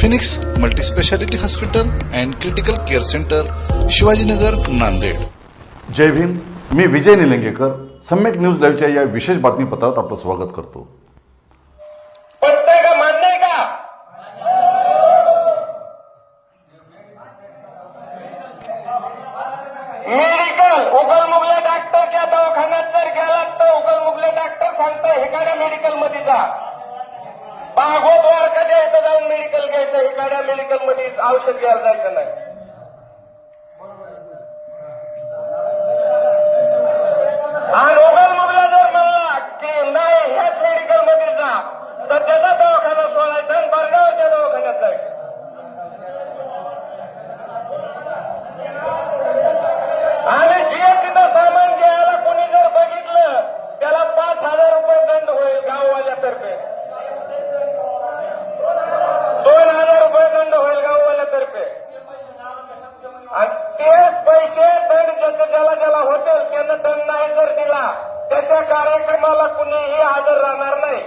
Phoenix multispeciality hospital and critical care centre Shivajinagar Nanded. Jai Bhim me Vijay Nilangekar Samyak news लाईव्हच्या या विशेष बातमीपत्रात आपलं स्वागत करतो. पटतंय का मान्य आहे का? मेडिकल उगल मुगले डॉक्टरच्या दवाखान्यात जर गेलात तर उगल मुगले डॉक्टर सांगताय हेकाड्या मेडिकलमध्ये जा. बागोत इथं जाऊन मेडिकल घ्यायचं. हेकाड्या मेडिकलमध्ये औषध घ्यायला जायचं नाही. हा उगल मुगला जर म्हणला की नाही ह्याच मेडिकलमध्ये जा. तर त्याचा दवाखाना सोळा कार्यक्रमाला कुणीही हजर राहणार नाही.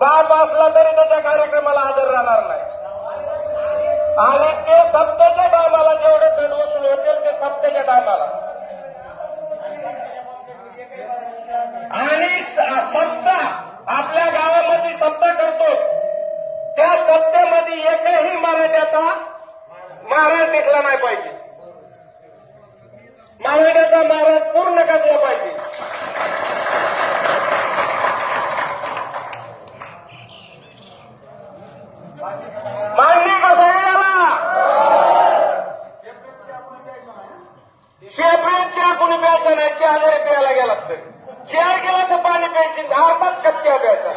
बाप असला तरी त्याच्या कार्यक्रमाला हजर राहणार नाही. आणि ते सप्त्याच्या टायमाला जेवढे दंड वसूल होतील ते सप्त्याच्या टायमाला. आणि सत्ता आपल्या गावामध्ये सत्ता करतो. त्या सत्तेमध्ये एकही मराठ्याचा महाराज दिसला नाही पाहिजे. मराठ्याचा महाराज मान्य कसं सगळ्याला शेपरेट चहा कोणी प्यायचा नाही चहा जरी प्यायला गेला तर. चार गिलास पाणी प्यायची अर्धाच कच्च्या प्यायचा.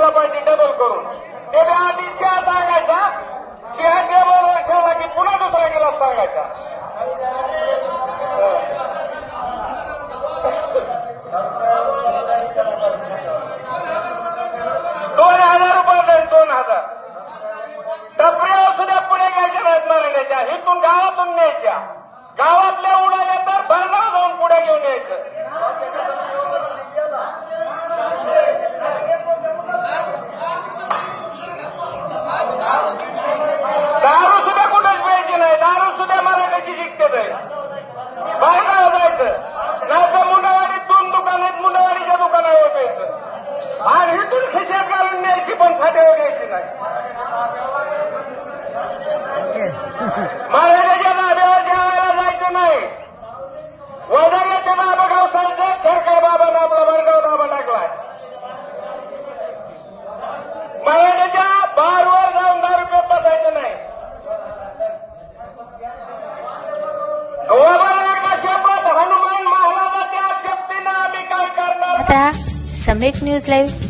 हातात पाहिजे डबल करून. ते आधी चहा सांगायचा. चहा टेबलवर ठेवला की पुन्हा दुसरा गेला सांगायचा. दोन हजार रुपये दंड दोन हजार. टपऱ्या सुद्धा पुढे घ्यायच्या नाहीत मराठ्याच्या. इथून गावातून न्यायच्या. गावातल्या उडाल्या तर भरणार जाऊन पुढे घेऊन यायचं दारू सुद्धा कुठेच प्यायची नाही दारू सुद्धा मराठ्याची जिंकते बाहेर जायचं नाही तर मुंडावाडीत दोन दुकान आहेत मुंडावाडीच्या दुकानावर प्यायचं आणि इथून खिशात घालून न्यायची पण फाट्यावर घ्यायची नाही. महाराजाच्या नाब्यावर जेवायला जायचं नाही. वडाल्याच्या नाबं गाव सायचं सरकार बाबानं आपला वडगाव नाबा टाकलाय. महाराजाच्या बारवर जाऊन दारू पेत बसायचं नाही. हनुमान महाराजाच्या शक्तीनं आम्ही काय करणार? आता सम्यक न्यूज लाईव्ह